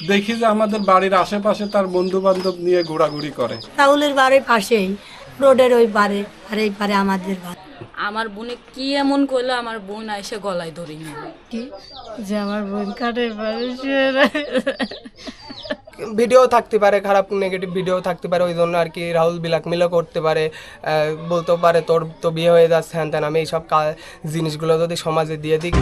দেখি যে আমাদের বাড়ির আশেপাশে তার বন্ধু বান্ধব নিয়ে ঘোরাঘুরি করে। রাহুলের বাড়ির পাশেই রোডের ওই পারে আর এই পারে আমাদের বাড়ি। আমার বোনে কি এমন করল আমার বোন এসে গলায় ধরে নিল কি? যে আমার বোন কাঠের শুয়ে ভিডিও থাকতে পারে খারাপ নেগেটিভ ভিডিও থাকতে পারে ওই জন্য আর কি রাহুল বিলাক বিলাকমিলও করতে পারে আহ, বলতেও পারে তোর তো বিয়ে হয়ে যাচ্ছে হ্যান ত্যান আমি এইসব জিনিসগুলো যদি সমাজে দিয়ে দিই।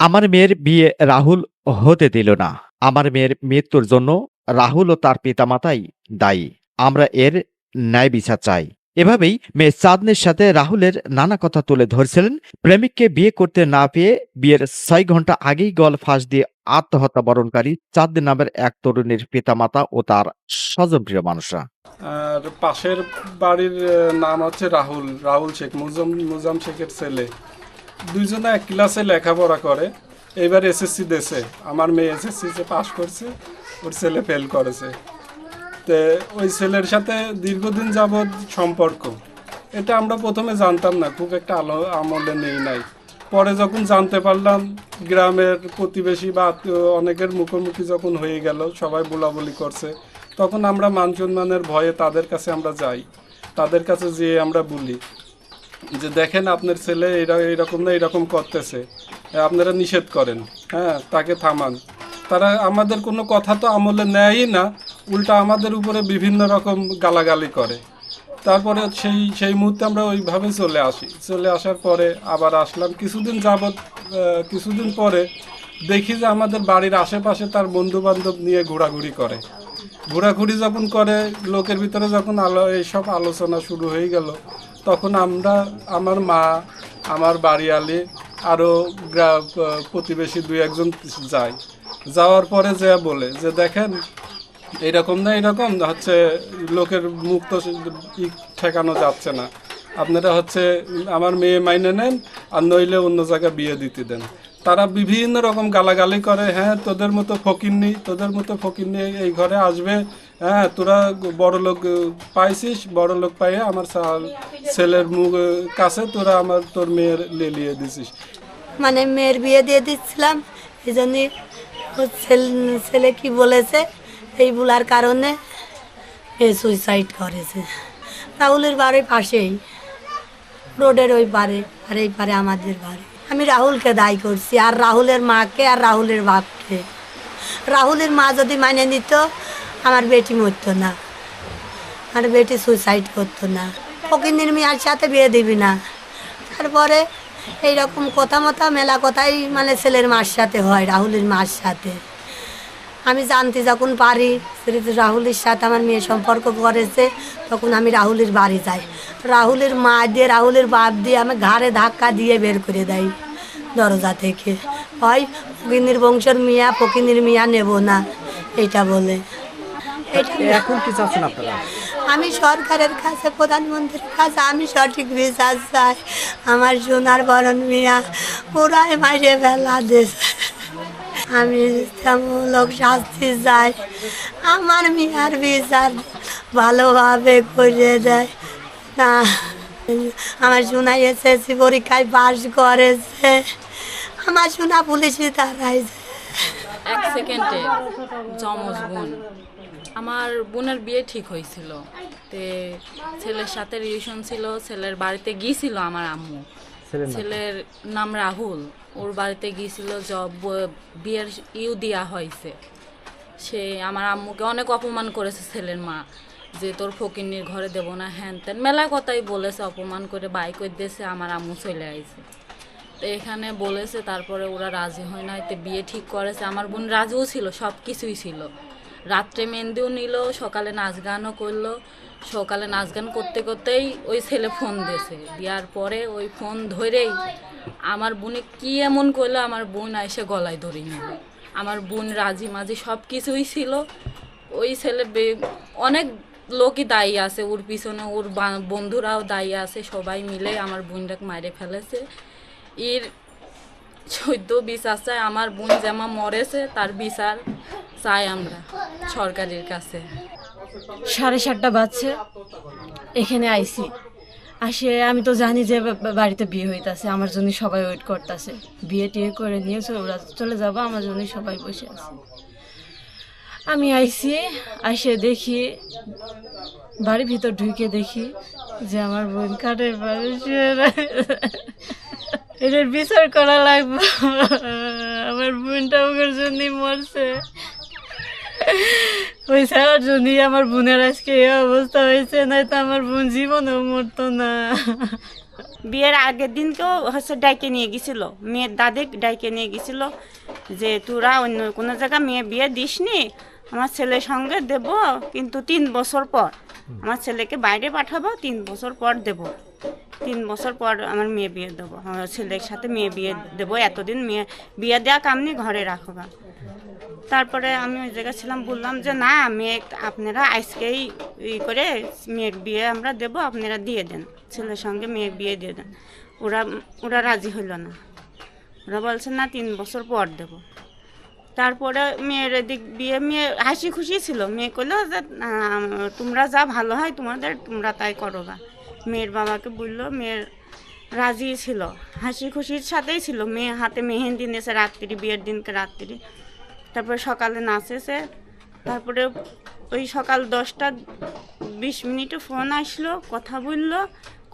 আমার মেয়ের বিয়ে রাহুল হতে দিল না। আমার মেয়ের মৃত্যুর জন্য রাহুল ও তার পিতামাতাই দায়ী। আমরা এর ন্যায় বিচার চাই। এভাবেই মেয়ে চাঁদনের সাথে রাহুলের নানা কথা তুলে ধরছিলেন। প্রেমিককে বিয়ে করতে না পেয়ে বিয়ের ছয় ঘণ্টা আগেই গল ফাঁস দিয়ে আত্মহত্যা বরণকারী চাঁদনি নামের এক তরুণীর পিতামাতা ও তার স্বজনপ্রিয় মানুষরা। আর পাশের বাড়ির নাম হচ্ছে রাহুল। রাহুল শেখ মুজাম মুজাম শেখের ছেলে। দুইজনে এক ক্লাসে লেখাপড়া করে। এবার এসএসসি দেশে আমার মেয়ে এসএসসি তে পাশ করছে, ওর ছেলে ফেল করেছে। তে ওই ছেলের সাথে দীর্ঘদিন যাবৎ সম্পর্ক। এটা আমরা প্রথমে জানতাম না, খুব একটা আলো আমলে নেই নাই। পরে যখন জানতে পারলাম, গ্রামের প্রতিবেশী বা অনেকের মুখোমুখি যখন হয়ে গেল, সবাই বলাবলি করছে, তখন আমরা মান সম্মানের ভয়ে তাদের কাছে আমরা যাই। তাদের কাছে যেয়ে আমরা বলি যে দেখেন আপনার ছেলে এরা- এইরকম না, এরকম করতেছে। আপনারা নিষেধ করেন। হ্যাঁ তাকে থামান। তারা আমাদের কোনো কথা তো আমলে নেয়ই না, উল্টা আমাদের উপরে বিভিন্ন রকম গালাগালি করে। তারপরে সেই সেই মুহূর্তে আমরা ওইভাবে চলে আসি। চলে আসার পরে আবার আসলাম। কিছুদিন যাবৎ কিছুদিন পরে দেখি যে আমাদের বাড়ির আশেপাশে তার বন্ধু বান্ধব নিয়ে ঘোরাঘুরি করে। ঘোরাঘুরি যখন করে, লোকের ভিতরে যখন আলো, এইসব আলোচনা শুরু হয়ে গেল তখন আমরা, আমার মা, আমার বাড়িয়ালি আরও প্রতিবেশী দুই একজন যায় যাওয়ার পরে যে বলে যে, দেখেন, এইরকম না এরকম হচ্ছে লোকের মুখ তো ঠেকানো যাচ্ছে না। আপনারা হচ্ছে আমার মেয়ে মাইনে নেন, আর নইলে অন্য জায়গায় বিয়ে দিতে দেন। তারা বিভিন্ন রকম গালাগালি করে হ্যাঁ তোদের মতো ফকির নেই তোদের মতো ফকির নিয়ে এই ঘরে আসবে হ্যাঁ তোরা বড় লোক পাইছিস বড় লোক পাইয়ে আমার ছেলের মুখ কাছে তোরা আমার, তোর মেয়ের লেলিয়ে দিছিস। মানে মেয়ের বিয়ে দিয়ে দিচ্ছিলাম, এই জন্যই ছেলে কি বলেছে, এই বলার কারণে মেয়ে সুইসাইড করেছে। রাহুলের বাড়ির পাশেই, রোডের ওই পারে, আর এই পারে আমাদের বাড়ি। আমি রাহুলকে দায়ী করছি, আর রাহুলের মাকে, আর রাহুলের বাপকে। রাহুলের মা যদি মানে নিত আমার বেটি মরতো না। আমার বেটি সুইসাইড করতো না। ফকিন্দির মেয়ার সাথে বিয়ে দিবি না। তারপরে এইরকম কথা মতা মেলা কথাই মানে ছেলের মার সাথে হয়, রাহুলের মার সাথে। আমি জানতে যখন পারি শ্রী রাহুলের সাথে আমার মেয়ে সম্পর্ক করেছে, তখন আমি রাহুলের বাড়ি যাই। রাহুলের মা দিয়ে, রাহুলের বাপ দিয়ে আমি ঘাড়ে ধাক্কা দিয়ে বের করে দেয় দরজা থেকে। হয় ফকিনির বংশের মিয়া ফকিনির মিয়া নেব না এটা বলে। এখন কি চাচ্ছেন আপনারা? আমি সরকারের কাছে, প্রধানমন্ত্রীর কাছে, আমি সঠিক বিচার চাই। আমার সোনার বরণ মিয়া পুরাই মাইরে ফেলা দেশ আমি মূলক শাস্তি চাই। আমার মিয়ার বিচার ভালোভাবে করে দেয়। না, আমার সোনা এসএসসি পরীক্ষায় পাশ করেছে। আমার সোনা পুলিশে দাঁড়াইছে এক সেকেন্ডে যমজ বোন। আমার বোনের বিয়ে ঠিক হয়েছিল। তে ছেলের সাথে রিলেশন ছিল ছেলের বাড়িতে গিয়েছিল আমার আম্মু। ছেলের নাম? রাহুল। ওর বাড়িতে গিয়েছিল জব বিয়ের ইউ দেওয়া হয়েছে। সে আমার আম্মুকে অনেক অপমান করেছে ছেলের মা যে তোর ফকিন্নির ঘরে দেব না হ্যান ত্যান। মেলা কথাই বলেছে অপমান করে বাইক করে দিয়েছে আমার আম্মু চলে আইছে। তো এখানে বলেছে, তারপরে ওরা রাজি হয় না এতে বিয়ে ঠিক করেছে। আমার বোন রাজিও ছিল সব কিছুই ছিল। রাত্রে মেহেন্দিও নিল, সকালে নাচ গানও করল। সকালে নাচ গান করতে করতেই ওই ছেলে ফোন দিয়েছে। দেওয়ার পরে ওই ফোন ধরেই আমার বোনে কি এমন করল, আমার বোন এসে গলায় ধরে নিল। আমার বোন রাজি মাঝি সব কিছুই ছিল। ওই ছেলে অনেক লোকই দায়ী আছে, ওর পিছনে ওর বন্ধুরাও দায়ী আছে, সবাই মিলে আমার বোনটাকে মারে ফেলেছে। এর চৈদ্দ বিচার চাই আমার বোন যেমন মরেছে, তার বিচার চাই আমরা সরকারের কাছে। সাড়ে সাতটা বাজছে, এখানে আইছি আসে, আমি তো জানি যে বাড়িতে বিয়ে হইতাছে, আমার জন্য সবাই ওয়েট করতেছে। বিয়ে টিয়ে করে নিয়ে চলে- ওরা চলে যাব, আমার জন্য সবাই বসে আছে। আমি আইসি, আসে দেখি, বাড়ির ভিতর ঢুকে দেখি যে আমার বোন কাঠের বাড়ি এটার বিচার করা লাগবে। আমার বোনটা ওর জন্যই মরছে। ওই ছাড়ার জন্যই আমার বোনের আজকে এই অবস্থা হয়েছে, নাই তো আমার বোন জীবনেও মরতো না। বিয়ের আগের দিনকেও হচ্ছে ডাইকে নিয়ে গেছিল। মেয়ের দাদি ডাইকে নিয়ে গেছিল যে, তোরা অন্য কোনো জায়গায় মেয়ে বিয়ে দিসনি? আমার ছেলের সঙ্গে দেব, কিন্তু তিন বছর পর। আমার ছেলেকে বাইরে পাঠাবো, তিন বছর পর দেব। তিন বছর পর আমার মেয়ে বিয়ে দেবো। ছেলের সাথে মেয়ে বিয়ে দেবো, এতদিন মেয়ে বিয়ে দেওয়া কামনি ঘরে রাখবা তারপরে আমি ওই জায়গায় ছিলাম, বললাম যে, না, মেয়ে, আপনারা আজকেই ই করে মেয়ের বিয়ে আমরা দেব, আপনারা দিয়ে দেন। ছেলের সঙ্গে মেয়ের বিয়ে দিয়ে দেন। ওরা ওরা রাজি হইল না। ওরা বলছে, না, তিন বছর পর দেব। তারপরে মেয়ের এদিক বিয়ে মেয়ে হাসি খুশি ছিল। মেয়ে করল যে তোমরা যা ভালো হয় তোমাদের, তোমরা তাই করো গা। মেয়ের বাবাকে বলল, মেয়ের রাজি ছিল, হাসি খুশির সাথেই ছিল, মেয়ে হাতে মেহেন্দি নিয়েছে রাত্রি, বিয়ের দিনকে রাত্রি। তারপরে সকালে নাচেছে, তারপরে ওই সকাল দশটা বিশ মিনিটে ফোন আসলো, কথা বলল।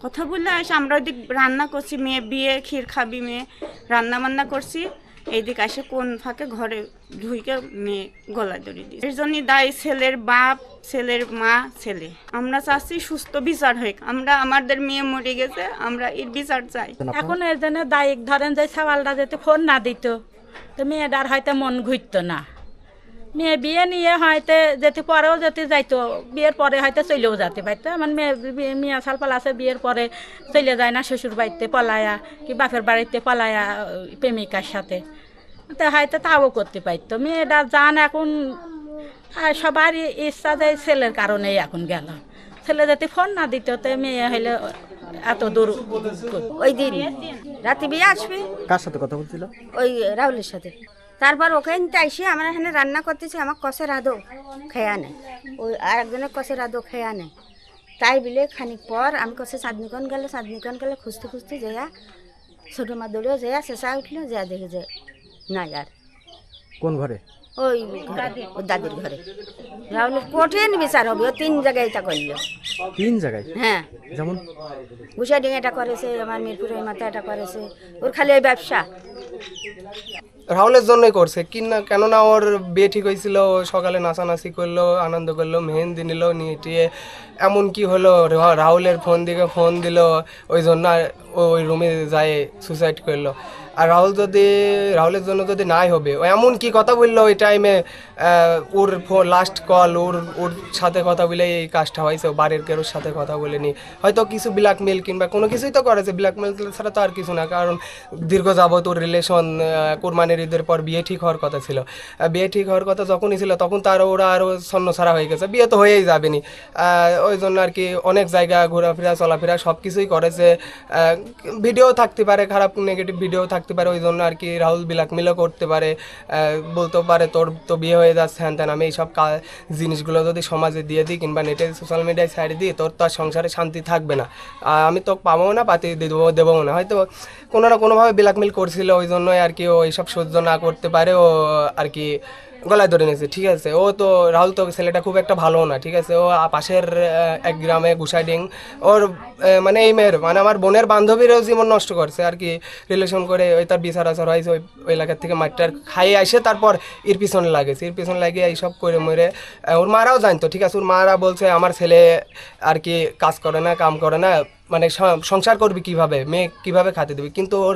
কথা বললে আসে আমরা ওইদিক রান্না করছি, মেয়ে বিয়ে, ক্ষীর খাবি, মেয়ে রান্না বান্না করছি। এইদিক আসে কোন ফাঁকে ঘরে ধুইকে মেয়ে গলা দড়ি দিই এর জন্যই দায় ছেলের বাপ ছেলের মা ছেলে। আমরা চাচ্ছি সুস্থ বিচার হোক। আমরা আমাদের মেয়ে মরে গেছে আমরা এর বিচার চাই। এখন এর জন্য দায়িক ধরেন যে সওয়ালটা যদি ফোন না দিত তো মেয়েটার হয়তো মন ঘুরত না। মেয়ে বিয়ে নিয়ে হয়তো যেতে পরেও যেতে যাইতো। বিয়ের পরে হয়তো চলেও যেতে পারতো। আমার মেয়ে মেয়ে সালপাল আছে বিয়ের পরে চলে যায় না শ্বশুর বাড়িতে পলায়া কি বাপের বাড়িতে পলায়া প্রেমিকার সাথে। তো হয়তো তাও করতে পারতো। মেয়েটা জান এখন আর সবার ইচ্ছা যে ছেলের কারণেই এখন গেল। ছেলে যদি ফোন না দিত তো মেয়ে হইলে এত দূর ওই দিন রাতে বিয়ে আসবে। কার সাথে কথা বলছিল? ওই রাহুলের সাথে। তারপর ওখানে এসে আমরা এখানে রান্না করতেছি আমার কষে রাধো খেয়া নেয় ওই আর একজনের কষে রাধো খেয়া নেয় তাই বিলে খানিক পর আমি কষে চাঁদনিকন গেলে চাঁদনিকন গেলে খুঁজতে খুঁজতে যেয়া ছোটো মা দৌড়েও যেয়া শেষা উঠল যা দেখে যে নাই আর কোন ঘরে? ওই ওর দাদির ঘরে। রাহুলের কঠিন বিচার হবে ও তিন জায়গায় এটা করল। তিন জায়গায়? হ্যাঁ। যেমন? ঘুষাডিং এটা করেছে আমার মিরপুরের মাথা এটা করেছে ওর খালি ওই ব্যবসা। রাহুলের জন্যই করছে কি না কেননা ওর বিয়ে ঠিক হয়েছিল ও সকালে নাচানাচি করল আনন্দ করল মেহেন্দি নিল নিয়ে টিয়ে এমন কি হলো রাহুলের ফোন দিকে ফোন দিল, ওই জন্য ওই রুমে যায় সুসাইড করল। আর রাহুল যদি, রাহুলের জন্য যদি নাই হবে, ও এমন কি কথা বলল ওই টাইমে ওর ফোন লাস্ট কল ওর ওর সাথে কথা বলে এই কাজটা হয়েছে বাড়ির কেরোর সাথে কথা বলেনি। হয়তো কিছু ব্ল্যাকমেল কিংবা কোনো কিছুই তো করেছে ব্ল্যাকমেল ছাড়া তো আর কিছু না, কারণ দীর্ঘ যাবত ওর রিলেশন কোরবানির ঈদের পর বিয়ে ঠিক হওয়ার কথা ছিল। বিয়ে ঠিক হওয়ার কথা যখনই ছিল, তখন তার ওরা আরও ছাড়া হয়ে গেছে, বিয়ে তো হয়েই যাবেনি। ওই জন্য আর কি অনেক জায়গা ঘোরাফেরা, চলাফেরা সব কিছুই করেছে ভিডিও থাকতে পারে, খারাপ নেগেটিভ ভিডিও থাকতে পারে ওই জন্য আর কি রাহুল ব্ল্যাকমেলও করতে পারে বলতেও পারে তোর তো বিয়ে হয়ে যাচ্ছে, হ্যান ত্যান, আমি এইসব কা- জিনিসগুলো যদি সমাজে দিয়ে দিই কিংবা নেটে সোশ্যাল মিডিয়ায় সাইডে দিই, তোর তো আর সংসারে শান্তি থাকবে না। আমি তো পাবো না, পাতি দেবো দেবো না। হয়তো কোনো না কোনোভাবে ব্ল্যাকমেল করছিল ওই জন্যই আর কি ও এইসব সহ্য না করতে পারে, ও আর কি গলায় ধরে নিয়েছে, ঠিক আছে? ও তো, রাহুল তো ছেলেটা খুব একটা ভালো না, ঠিক আছে? ও পাশের এক গ্রামে গুসাইডিং ওর মানে এই মেয়ের মানে আমার বোনের বান্ধবীরও জীবন নষ্ট করছে আর কি। রিলেশন করে ওই তার বিচার আচার হয়েছে, ওই এলাকার থেকে মাঠটার খাইয়ে আসে তারপর এর পিছনে লাগেছে। এর পিছনে লাগিয়ে এইসব করে মরে ওর মারাও জানতো, ঠিক আছে? ওর মারা বলছে, আমার ছেলে আর কি কাজ করে না, কাম করে না মানে সংসার করবি কীভাবে? মেয়ে কীভাবে খাতে দিবি? কিন্তু ওর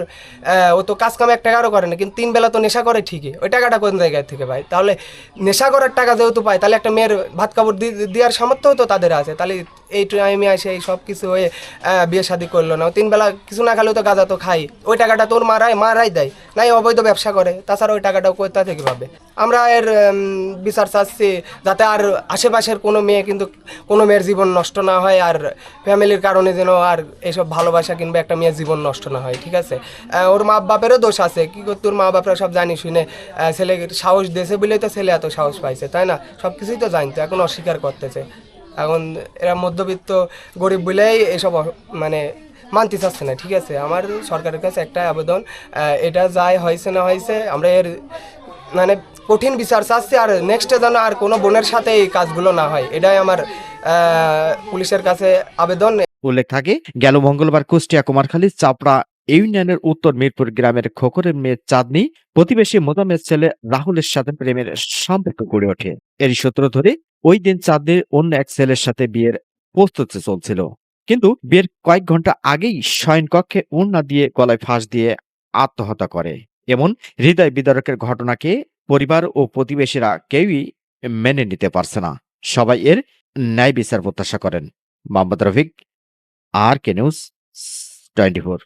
ও তো কাজ কামে এক টাকারও করে না, কিন্তু তিন বেলা তো নেশা করে ঠিকই। ওই টাকাটা কোন জায়গায় থেকে পায়? তাহলে নেশা করার টাকা যেহেতু পায়, তাহলে একটা মেয়ের ভাত কাপড় দেওয়ার সামর্থ্যও তো তাদের আছে। তাহলে এই টাইমে আসে, এই সব কিছু হয়ে বিয়ে শাদি করল না। তিনবেলা কিছু না খেলেও তো গাঁজা তো খাই ওই টাকাটা তোর মারাই মারাই দেয়। নাই, অবৈধ ব্যবসা করে। তাছাড়া ওই টাকাটাও কোথা থেকে পাবে? আমরা এর বিচার চাচ্ছি যাতে আর আশেপাশের কোনো মেয়ে কিন্তু কোনো মেয়ের জীবন নষ্ট না হয় আর ফ্যামিলির কারণে যেন আর এইসব ভালোবাসা কিংবা একটা মেয়ের জীবন নষ্ট না হয়, ঠিক আছে? ওর মা বাপেরও দোষ আছে। কি করতে ওর মা বাপরা সব জানি, শুনে ছেলে সাহস দিয়েছে বলেই তো ছেলে এত সাহস পাইছে, তাই না? সব কিছুই তো জানতো, এখন অস্বীকার করতেছে। এখন এরা মধ্যবিত্ত, গরিব বলেই এসব মানে মানতে চাচ্ছে না, ঠিক আছে? আমার সরকারের কাছে একটা আবেদন এটা যাই হয়েছে না হয়েছে, আমরা এর মানে কঠিন বিচার চাচ্ছি, আর নেক্সটে যেন আর কোনো বোনের সাথে এই কাজগুলো না হয়। এটাই আমার পুলিশের কাছে আবেদন। উল্লেখ থাকে, গেল মঙ্গলবার কুষ্টিয়া কুমারখালী চাপড়া ইউনিয়নের উত্তর মিরপুর গ্রামের খোকরের মেয়ে চাঁদনি প্রতিবেশী মোদামের ছেলে রাহুলের সাথে প্রেমের সম্পর্ক গড়ে ওঠে। এরই সূত্র ধরে ওই দিন চাঁদনির অন্য এক ছেলের সাথে বিয়ের প্রস্তুতি চলছিল। কিন্তু বিয়ের কয়েক ঘণ্টা আগেই শয়নকক্ষে ওড়না দিয়ে গলায় ফাঁস দিয়ে আত্মহত্যা করে। এমন হৃদয় বিদারকের ঘটনাকে পরিবার ও প্রতিবেশীরা কেউই মেনে নিতে পারছে না। সবাই এর ন্যায় বিচার প্রত্যাশা করেন। Mohammad Rafiq R K news twenty four